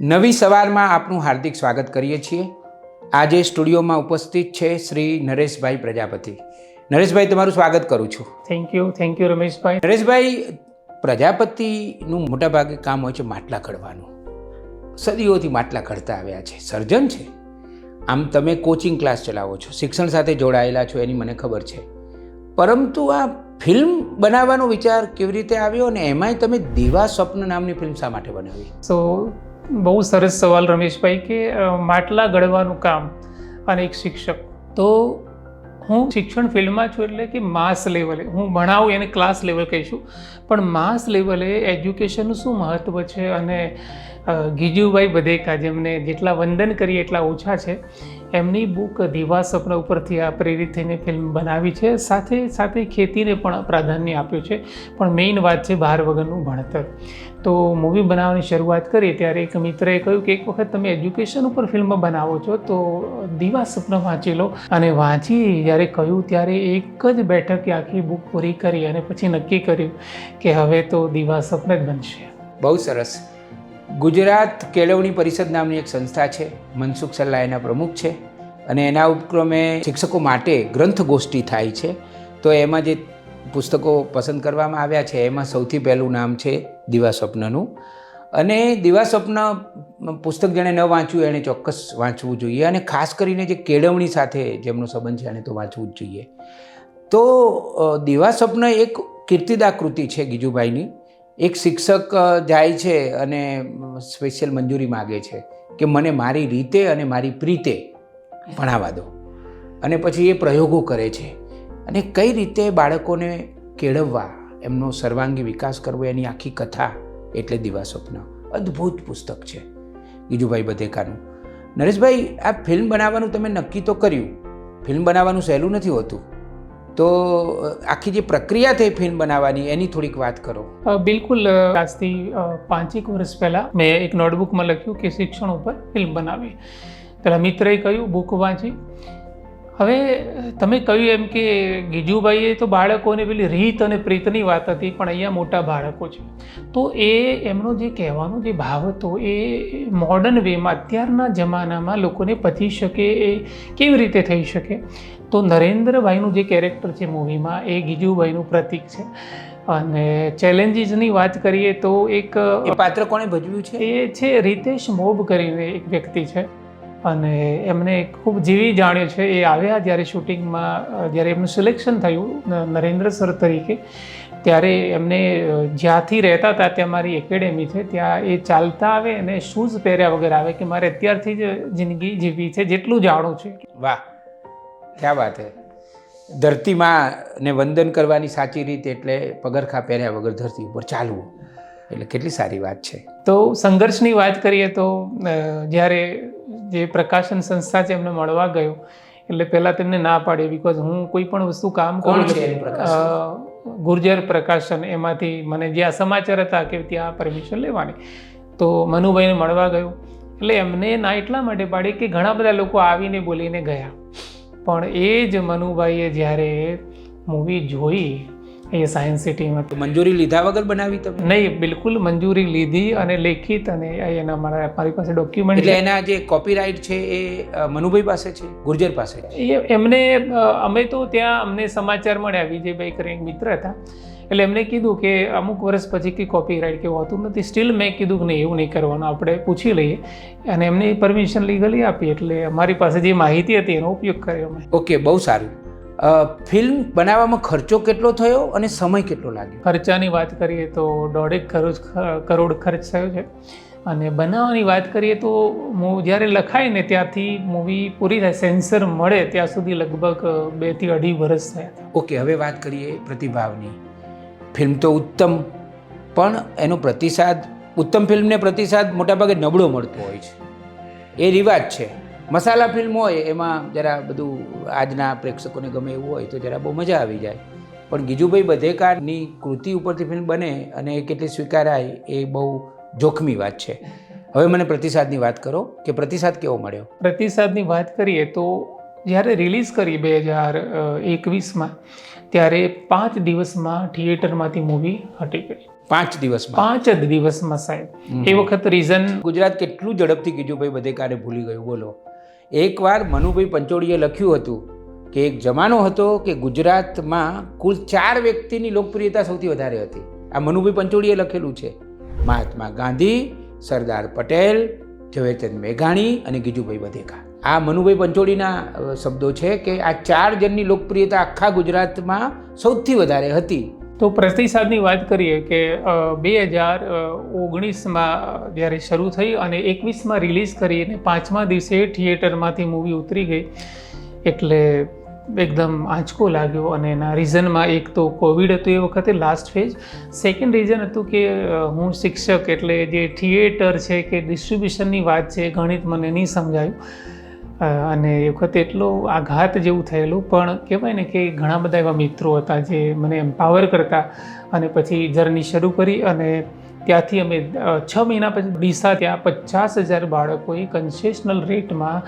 નવી સવારમાં આપનું હાર્દિક સ્વાગત કરીએ છીએ. આજે સ્ટુડિયોમાં ઉપસ્થિત છે શ્રી નરેશભાઈ પ્રજાપતિ. નરેશભાઈ તમારું સ્વાગત કરું છું. Thank you thank you Rameshbhai. Nareshbhai પ્રજાપતિનું મોટાભાગે કામ હોય છે માટલા ઘડવાનું સદીઓથી માટલા ઘડતા આવ્યા છે. સર્જન છે. આમ તમે કોચિંગ ક્લાસ ચલાવો છો. શિક્ષણ સાથે જોડાયેલા છો એની મને ખબર છે. પરંતુ આ ફિલ્મ બનાવવાનો વિચાર કેવી રીતે આવ્યો અને એમાંય તમે દીવા સ્વપ્ન નામની ફિલ્મ શા માટે બનાવી? સો બહુ સરસ સવાલ રમેશભાઈ કે માટલા ઘડવાનું કામ અને એક શિક્ષક. તો હું શિક્ષણ ફિલ્ડમાં છું એટલે કે માસ લેવલે, હું ભણાવું એને ક્લાસ લેવલ કહીશું. પણ માસ લેવલે એજ્યુકેશનનું શું મહત્ત્વ છે અને ગીજુભાઈ બધેકા જેમને જેટલા વંદન કરીએ એટલા ઓછા છે. એમની બુક દીવા સપન ઉપરથી આ પ્રેરિત થઈને ફિલ્મ બનાવી છે. સાથે સાથે ખેતીને પણ પ્રાધાન્ય આપ્યું છે. પણ મેઇન વાત છે બહાર વગરનું ભણતર. તો મૂવી બનાવવાની શરૂઆત કરી ત્યારે એક મિત્રએ કહ્યું કે એક વખત તમે એજ્યુકેશન ઉપર ફિલ્મ બનાવો છો તો દીવા સ્વપ્ન વાંચી લો. અને વાંચી જ્યારે કહ્યું ત્યારે એક જ બેઠકે આખી બુક પૂરી કરી અને પછી નક્કી કર્યું કે હવે તો દીવા સ્વપ્ન જ બનશે. બહુ સરસ. ગુજરાત કેળવણી પરિષદ નામની એક સંસ્થા છે. મનસુખ સલ્લા એના પ્રમુખ છે અને એના ઉપક્રમે શિક્ષકો માટે ગ્રંથ ગોષ્ઠી થાય છે. તો એમાં જે પુસ્તકો પસંદ કરવામાં આવ્યા છે, એમાં સૌથી પહેલું નામ છે દીવા સ્વપ્નનું. અને દીવા સ્વપ્ન પુસ્તક જેણે ન વાંચ્યું એણે ચોક્કસ વાંચવું જોઈએ અને ખાસ કરીને જે કેળવણી સાથે જેમનો સંબંધ છે એણે તો વાંચવું જ જોઈએ. તો દીવા સ્વપ્ન એક કીર્તિદા કૃતિ છે ગીજુભાઈની. એક શિક્ષક જાય છે અને સ્પેશિયલ મંજૂરી માગે છે કે મને મારી રીતે અને મારી પ્રીતે ભણાવવા દો. અને પછી એ પ્રયોગો કરે છે. અને કઈ રીતે બાળકોને કેળવવા, એમનો સર્વાંગી વિકાસ કરવો, એની આખી કથા એટલે દિવાસ્વપ્ન અદ્ભુત પુસ્તક છે. ગીજુભાઈ બધેકાનું. નરેશભાઈ, આ ફિલ્મ બનાવવાનું તમે નક્કી તો કર્યું. ફિલ્મ બનાવવાનું સહેલું નથી હોતું. તો આખી જે પ્રક્રિયા થઈ ફિલ્મ બનાવવાની, એની થોડીક વાત કરો. બિલકુલ આજથી પાંચેક વર્ષ પહેલાં મેં એક નોટબુકમાં લખ્યું કે શિક્ષણ ઉપર ફિલ્મ બનાવી. પેલા મિત્રએ કહ્યું, બુક વાંચી. હવે તમે કહ્યું એમ કે ગીજુભાઈએ તો બાળકોને પેલી રીત અને પ્રીતની વાત હતી પણ અહીંયા મોટા બાળકો છે. તો એ એમનો જે કહેવાનો જે ભાવ હતો એ મોડર્ન વેમાં અત્યારના જમાનામાં લોકોને પચી શકે એ કેવી રીતે થઈ શકે? તો નરેન્દ્રભાઈનું જે કેરેક્ટર છે મૂવીમાં એ ગીજુભાઈનું પ્રતીક છે. અને ચેલેન્જીસની વાત કરીએ તો એક પાત્ર કોણે ભજવ્યું છે? એ છે રીતેશ મોબ કરીને એક વ્યક્તિ છે. અને એમને ખૂબ જીવી જાણ્યું છે એ આવ્યા જ્યારે શૂટિંગમાં જ્યારે એમનું સિલેક્શન થયું નરેન્દ્ર સર તરીકે ત્યારે એમને જ્યાંથી રહેતા હતા ત્યાં મારી એકેડેમી છે ત્યાં એ ચાલતા આવે અને શૂઝ પહેર્યા વગર આવે કે મારે અત્યારથી જ જિંદગી જીવવી છે જેટલું જાણું છે. વાહ ક્યાં વાત છે ધરતીમાં ને વંદન કરવાની સાચી રીત એટલે પગરખા પહેર્યા વગર ધરતી ઉપર ચાલવું એટલે કેટલી સારી વાત છે. તો સંઘર્ષની વાત કરીએ તો જ્યારે જે પ્રકાશન સંસ્થા છે એમને મળવા ગયો. એટલે પહેલાં તેમને ના પાડી બિકોઝ હું કોઈ પણ વસ્તુ કામ કરું છે ગુર્જર પ્રકાશન એમાંથી મને જે આ સમાચાર હતા કે ત્યાં પરમિશન લેવાની તો મનુભાઈને મળવા ગયો. એટલે એમને ના એટલા માટે પાડી કે ઘણા બધા લોકો આવીને બોલીને ગયા. પણ એ જ મનુભાઈએ જ્યારે મૂવી જોઈ એ સાયન્સ સિટીમાં મંજૂરી લીધા વગર બનાવી તમે? નહીં બિલકુલ મંજૂરી લીધી અને લેખિત અને એના મારા મારી પાસે ડોક્યુમેન્ટ એટલે એના જે કોપીરાઇટ છે એ મનુભાઈ પાસે છે? ગુર્જર પાસે એ એમને અમે તો ત્યાં અમને સમાચાર મળ્યા વિજયભાઈ કરીને મિત્ર હતા. એટલે એમને કીધું કે અમુક વર્ષ પછી કે કોપીરાઇટ કે હોતું નથી. સ્ટીલ મેં કીધું કે નહીં એવું નહીં કરવાનું આપણે પૂછી લઈએ. અને એમને પરમિશન લીગલી આપી. એટલે અમારી પાસે જે માહિતી હતી એનો ઉપયોગ કર્યો અમે. ઓકે બહુ સારું. ફિલ્મ બનાવવામાં ખર્ચો કેટલો થયો અને સમય કેટલો લાગ્યો? ખર્ચાની વાત કરીએ તો દોઢેક કરોડ કરોડ ખર્ચ થયો છે. અને બનાવવાની વાત કરીએ તો હું જ્યારે લખાય ને ત્યાંથી મૂવી પૂરી થાય સેન્સર મળે ત્યાં સુધી લગભગ બેથી અઢી વર્ષ થયા હતા. ઓકે હવે વાત કરીએ પ્રતિભાવની. ફિલ્મ તો ઉત્તમ પણ એનો પ્રતિસાદ ઉત્તમ ફિલ્મને પ્રતિસાદ મોટાભાગે નબળો મળતો હોય છે. એ રિવાજ છે. મસાલા ફિલ્મ હોય એમાં જરા બધું આજના પ્રેક્ષકોને ગમે એવું હોય તો જરા બહુ મજા આવી જાય. પણ ગીજુભાઈ બધેકારની કૃતિ ઉપરથી ફિલ્મ બને અને એ કેટલી સ્વીકારાય એ બહુ જોખમી વાત છે. હવે મને પ્રતિસાદની વાત કરો કે પ્રતિસાદ કેવો મળ્યો? પ્રતિસાદની વાત કરીએ તો જ્યારે રિલીઝ કરી બે હજાર એકવીસમાં ત્યારે પાંચ દિવસમાં થિયેટરમાંથી મૂવી હટી ગઈ. પાંચ દિવસમાં? પાંચ જ દિવસમાં સાહેબ. એ વખત રીઝન ગુજરાત કેટલું ઝડપથી ગીજુભાઈ બધેકારે ભૂલી ગયું બોલો. એકવાર મનુભાઈ પંચોળીએ લખ્યું હતું કે એક જમાનો હતો કે ગુજરાતમાં કુલ ચાર વ્યક્તિની લોકપ્રિયતા સૌથી વધારે હતી. આ મનુભાઈ પંચોળીએ લખેલું છે. મહાત્મા ગાંધી, સરદાર પટેલ, ઝવેરચંદ મેઘાણી અને ગીજુભાઈ બધેકા આ મનુભાઈ પંચોળીના શબ્દો છે કે આ ચાર જણની લોકપ્રિયતા આખા ગુજરાતમાં સૌથી વધારે હતી. તો પ્રતિસાદની વાત કરીએ કે બે હજાર ઓગણીસમાં જ્યારે શરૂ થઈ અને એકવીસમાં રિલીઝ કરી અને પાંચમા દિવસે થિયેટરમાંથી મૂવી ઉતરી ગઈ. એટલે એકદમ આંચકો લાગ્યો અને એના રીઝનમાં એક તો કોવિડ હતું એ વખતે લાસ્ટ ફેજ સેકન્ડ રીઝન હતું કે હું શિક્ષક એટલે જે થિયેટર છે કે ડિસ્ટ્રીબ્યુશનની વાત છે, ગણિત મને નહીં સમજાયું. અને એ વખતે એટલો આઘાત જેવું થયેલું, પણ કહેવાય ને કે ઘણા બધા એવા મિત્રો હતા જે મને એમ્પાવર કરતા અને પછી જર્ની શરૂ કરી અને ત્યાંથી અમે છ મહિના પછી ડીસા ત્યાં પચાસ હજાર બાળકોએ કન્સેશનલ રેટમાં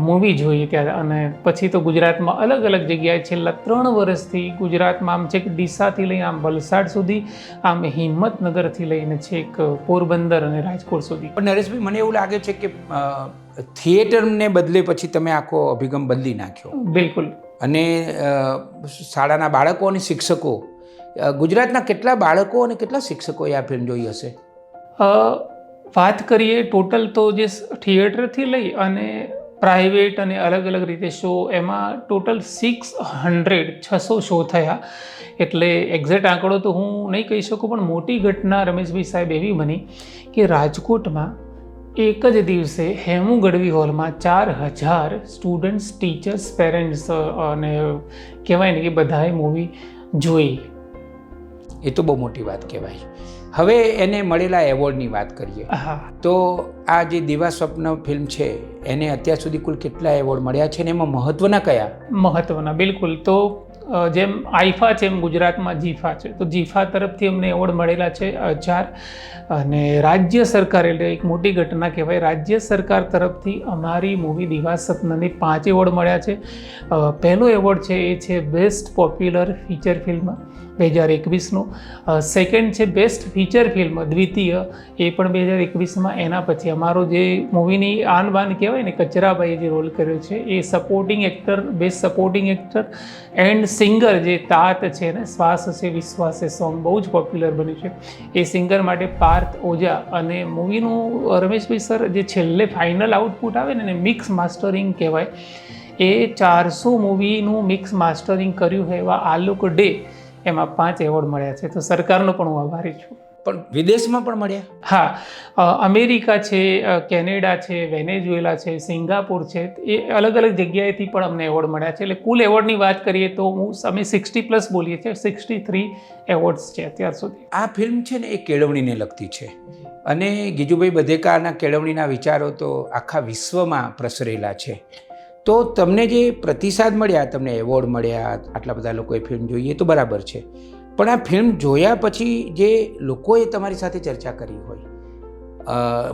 મૂવી જોઈ ત્યાં અને પછી તો ગુજરાતમાં અલગ અલગ જગ્યાએ છેલ્લા ત્રણ વર્ષથી ગુજરાતમાં આમ છેક ડીસાથી લઈને આમ વલસાડ સુધી આમ હિંમતનગરથી લઈને છેક પોરબંદર અને રાજકોટ સુધી. પણ નરેશભાઈ મને એવું લાગે છે કે થિયેટરને બદલે પછી તમે આખો અભિગમ બદલી નાખ્યો. બિલકુલ. અને શાળાના બાળકો અને શિક્ષકો ગુજરાતના કેટલા બાળકો અને કેટલા શિક્ષકોએ આ ફિલ્મ જોઈ હશે? વાત કરીએ, ટોટલ તો જે થિયેટરથી લઈ અને પ્રાઇવેટ અને અલગ અલગ રીતે શો, એમાં ટોટલ સિક્સ હંડ્રેડ, છસો શો થયા. એટલે એક્ઝેક્ટ આંકડો તો હું નહીં કહી શકું, પણ મોટી ઘટના રમેશભાઈ સાહેબ એવી બની કે રાજકોટમાં એક જ દિવસે હેમુ ગઢવી હોલમાં ચાર હજાર સ્ટુડન્ટ્સ ટીચર્સ પેરેન્ટ્સ અને કહેવાય ને કે બધાએ મૂવી જોઈ. એ તો બહુ મોટી વાત કહેવાય. હવે એને મળેલા એવોર્ડની વાત કરીએ. તો આ જે દિવા સ્વપ્ન ફિલ્મ છે એને અત્યાર સુધી કુલ કેટલા એવોર્ડ મળ્યા છે અને એમાં મહત્વના કયા? મહત્વના બિલકુલ. તો જેમ આઈફા છે, એમ ગુજરાતમાં જીફા છે. તો જીફા તરફથી અમને એવોર્ડ મળેલા છે ચાર અને રાજ્ય સરકાર એટલે એક મોટી ઘટના કહેવાય. રાજ્ય સરકાર તરફથી અમારી મૂવી દિવા સપનાને પાંચ એવોર્ડ મળ્યા છે. પહેલો એવોર્ડ છે, એ છે બેસ્ટ પોપ્યુલર ફીચર ફિલ્મ બે હજાર એકવીસનો સેકન્ડ છે બેસ્ટ ફીચર ફિલ્મ દ્વિતીય, એ પણ બે હજાર એકવીસમાં એના પછી અમારો જે મૂવીની આન બાન કહેવાય ને, કચરાભાઈએ જે રોલ કર્યો છે, એ supporting actor best supporting actor and singer જે તાત છે ને, શ્વાસ છે, વિશ્વાસ છે સોંગ બહુ જ પોપ્યુલર બન્યું છે. એ સિંગર માટે પાર્થ ઓઝા અને મૂવીનું રમેશભાઈ સર જે છેલ્લે ફાઇનલ આઉટપુટ આવે ને એને મિક્સ માસ્ટરિંગ કહેવાય. એ ચારસો મૂવીનું મિક્સ માસ્ટરિંગ કર્યું હોય એવા આલુક ડે એમાં પાંચ એવોર્ડ મળ્યા છે. તો સરકારનો પણ હું આભારી છું. પણ વિદેશમાં પણ મળ્યા? હા અમેરિકા છે કેનેડા છે વેનેઝુએલા છે સિંગાપુર છે એ અલગ અલગ જગ્યાએથી પણ અમને એવોર્ડ મળ્યા છે. એટલે કુલ એવોર્ડની વાત કરીએ તો હું અમે સિક્સટી પ્લસ બોલીએ છીએ સિક્સટી થ્રી એવોર્ડ્સ છે અત્યાર સુધી. આ ફિલ્મ છે ને એ કેળવણીને લગતી છે. અને ગીજુભાઈ બધેકાના કેળવણીના વિચારો તો આખા વિશ્વમાં પ્રસરેલા છે. તો તમને જે પ્રતિસાદ મળ્યા તમને એવોર્ડ મળ્યા આટલા બધા લોકોએ ફિલ્મ જોઈએ તો બરાબર છે. પણ આ ફિલ્મ જોયા પછી જે લોકોએ તમારી સાથે ચર્ચા કરી હોય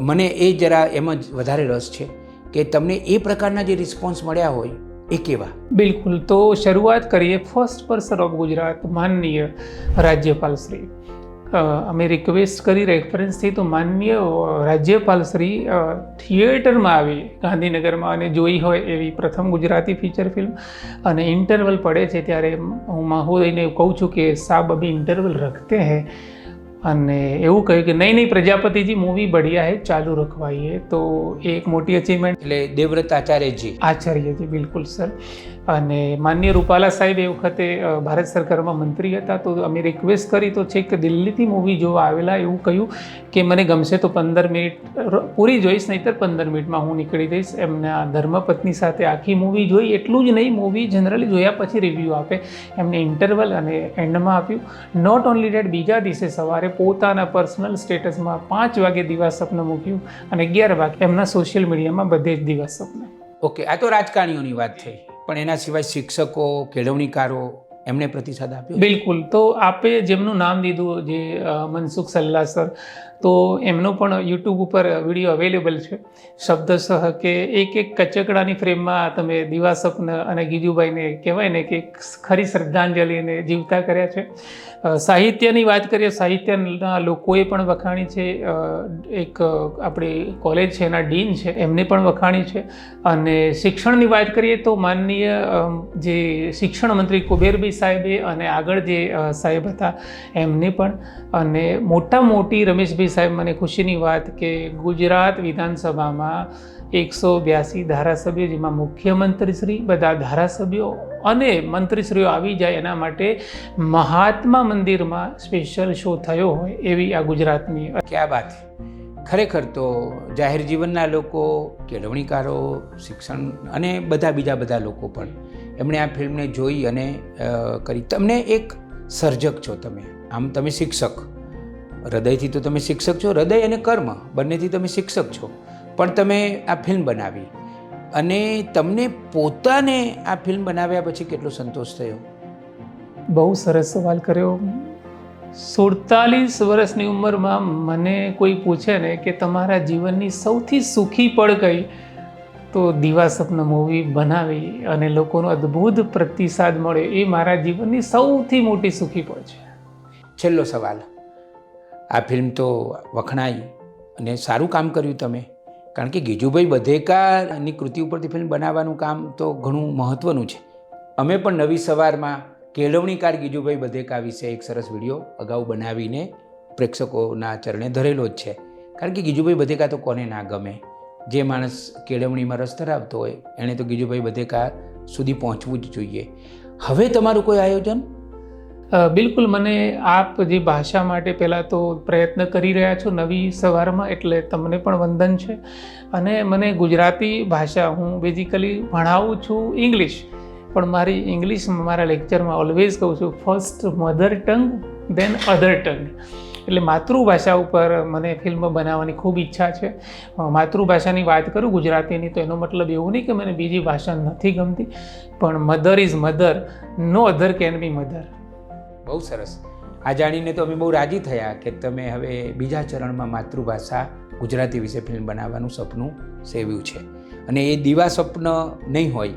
મને એ જરા એમાં જ વધારે રસ છે કે તમને એ પ્રકારના જે રિસ્પોન્સ મળ્યા હોય, એ કેવા? બિલકુલ. તો શરૂઆત કરીએ ફર્સ્ટ પર્સન ઓફ ગુજરાત, માનનીય રાજ્યપાલ શ્રી અમે રિક્વેસ્ટ કરી રેફરન્સથી તો માનનીય અ, રાજ્યપાલ શ્રી થિયેટરમાં આવી. ગાંધીનગરમાં અને જોઈ હોય એવી પ્રથમ ગુજરાતી ફીચર ફિલ્મ. અને ઇન્ટરવલ પડે છે ત્યારે હું મહોદયને કહું છું કે સાબ અભી ઇન્ટરવલ રખતે હૈ. અને એવું કહ્યું કે નહીં નહીં પ્રજાપતિજી મૂવી બઢિયા હે ચાલુ રખવાઈએ. તો એક મોટી અચીવમેન્ટ એટલે દેવવ્રત આચાર્યજી. આચાર્યજી બિલકુલ સર. અને માન્ય રૂપાલા સાહેબ એ વખતે ભારત સરકારમાં મંત્રી હતા, તો અમે રિક્વેસ્ટ કરી, તો છેક દિલ્હીથી મૂવી જોવા આવેલા, એવું કહ્યું કે મને ગમશે તો પંદર મિનિટ પૂરી જોઈશ, નહીંતર પંદર મિનિટમાં હું નીકળી જઈશ. એમના ધર્મપત્ની સાથે આખી મૂવી જોઈ, એટલું જ નહીં મૂવી જનરલી જોયા પછી રિવ્યૂ આપે. એમને ઇન્ટરવલ અને એન્ડમાં આપ્યું. નોટ ઓનલી ડેટ બીજા દિવસે સવારે પોતાના પર્સનલ સ્ટેટસમાં પાંચ વાગે દિવા સપન મૂક્યું અને અગિયાર વાગે, એમના સોશિયલ મીડિયામાં બધે જ દિવા સપન. ઓકે આ તો રાજકારણીઓની વાત થઈ. પણ એના સિવાય શિક્ષકો કેળવણીકારો એમણે પ્રતિસાદ આપ્યો બિલકુલ. તો આપે જેમનું નામ દીધું, જે મનસુખ સલ્લા સર, તો એમનો પણ યુટ્યુબ ઉપર વીડિયો અવેલેબલ છે. શબ્દસહ કે એક એક કચકડાની ફ્રેમમાં તમે દીવા સ્વપ્ન અને ગીજુભાઈને કહેવાય ને કે ખરી શ્રદ્ધાંજલિને જીવતા કર્યા છે. સાહિત્યની વાત કરીએ, સાહિત્યના લોકોએ પણ વખાણી છે. એક આપણી કોલેજ છે, એના ડીન છે, એમને પણ વખાણી છે. અને શિક્ષણની વાત કરીએ તો માનનીય જે શિક્ષણ મંત્રી કુબેરભાઈ સાહેબે અને આગળ જે સાહેબ હતા એમને પણ અને મોટા મોટી રમેશભાઈ સાહેબ મને ખુશીની વાત કે ગુજરાત વિધાનસભામાં એકસો બ્યાસી ધારાસભ્યો, જેમાં મુખ્યમંત્રીશ્રી બધા ધારાસભ્યો અને મંત્રીશ્રીઓ આવી જાય એના માટે મહાત્મા મંદિરમાં સ્પેશિયલ શો થયો હોય એવી આ ગુજરાતની ક્યાં વાત ખરેખર તો જાહેર જીવનના લોકો, કેળવણીકારો, શિક્ષણ અને બધા બીજા બધા લોકો પણ એમણે આ ફિલ્મને જોઈ અને કરી. તમને એક સર્જક છો તમે. આમ તમે શિક્ષક. હૃદયથી તો તમે શિક્ષક છો, હૃદય અને કર્મ, બંનેથી તમે શિક્ષક છો. પણ તમે આ ફિલ્મ બનાવી. અને તમને પોતાને આ ફિલ્મ બનાવ્યા પછી કેટલો સંતોષ થયો? બહુ સરસ સવાલ કર્યો. સુડતાલીસ વર્ષની ઉંમરમાં મને કોઈ પૂછે ને કે તમારા જીવનની સૌથી સુખી પળ કઈ? તો દિવા મૂવી બનાવી અને લોકોનો અદ્ભુત પ્રતિસાદ મળ્યો, એ મારા જીવનની સૌથી મોટી સુખી પળ છે. છેલ્લો સવાલ. આ ફિલ્મ તો વખણાઈ અને સારું કામ કર્યું તમે. કારણ કે ગીજુભાઈ બધેકાની કૃતિ ઉપરથી ફિલ્મ બનાવવાનું કામ તો ઘણું મહત્ત્વનું છે. અમે પણ નવી સવારમાં કેળવણીકાર ગીજુભાઈ બધેકા વિશે એક સરસ વીડિયો અગાઉ બનાવીને પ્રેક્ષકોના ચરણે ધરેલો જ છે. કારણ કે ગીજુભાઈ બધેકા તો કોને ના ગમે? જે માણસ કેળવણીમાં રસ ધરાવતો હોય, એણે તો ગીજુભાઈ બધેકા સુધી પહોંચવું જ જોઈએ. હવે તમારું કોઈ આયોજન? બિલકુલ. મને આપ જે ભાષા માટે પહેલાં તો પ્રયત્ન કરી રહ્યા છો નવી સવારમાં, એટલે તમને પણ વંદન છે. અને મને ગુજરાતી ભાષા હું બેઝિકલી ભણાવું છું ઇંગ્લિશ પણ મારી ઇંગ્લિશ મારા લેક્ચરમાં ઓલવેઝ કહું છું first mother tongue then other tongue એટલે માતૃભાષા ઉપર મને ફિલ્મ બનાવવાની ખૂબ ઈચ્છા છે. માતૃભાષાની વાત કરું ગુજરાતીની તો એનો મતલબ એવું નહીં કે મને બીજી ભાષા નથી ગમતી, પણ mother is mother, no other can be mother. બહુ સરસ. આ જાણીને તો અમે બહુ રાજી થયા કે તમે હવે બીજા ચરણમાં માતૃભાષા ગુજરાતી વિશે ફિલ્મ બનાવવાનું સપનું સેવ્યું છે. અને એ દીવા સ્વપ્ન નહીં હોય,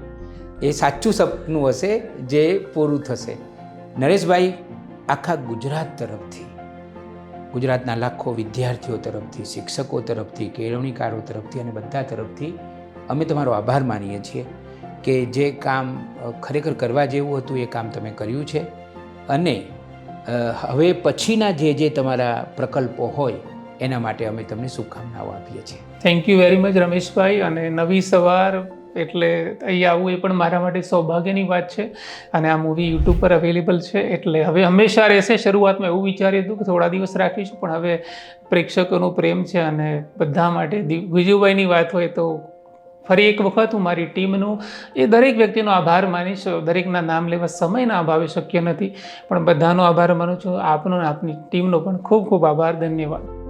એ સાચું સપનું હશે જે પૂરું થશે. નરેશભાઈ, આખા ગુજરાત તરફથી. ગુજરાતના લાખો વિદ્યાર્થીઓ તરફથી, શિક્ષકો તરફથી, કેળવણીકારો તરફથી અને બધા તરફથી અમે તમારો આભાર માનીએ છીએ કે જે કામ ખરેખર કરવા જેવું હતું એ કામ તમે કર્યું છે. અને હવે પછીના જે જે તમારા પ્રકલ્પો હોય એના માટે અમે તમને શુભકામનાઓ આપીએ છીએ. થેન્ક યુ વેરી મચ રમેશભાઈ. અને નવી સવાર એટલે અહીં આવવું એ પણ મારા માટે સૌભાગ્યની વાત છે. અને આ મૂવી યુટ્યુબ પર અવેલેબલ છે, એટલે હવે હંમેશા રહેશે શરૂઆતમાં એવું વિચાર્યું હતું કે થોડા દિવસ રાખીશું, પણ હવે પ્રેક્ષકોનો પ્રેમ છે અને બધા માટે વિજુભાઈની વાત હોય તો ફરી એક વખત હું મારી ટીમનો એ દરેક વ્યક્તિનો આભાર માનીશ, દરેકના નામ લેવા સમયના અભાવે શક્ય નથી. પણ બધાનો આભાર માનું છું, આપનો આપની ટીમનો પણ ખૂબ ખૂબ આભાર, ધન્યવાદ.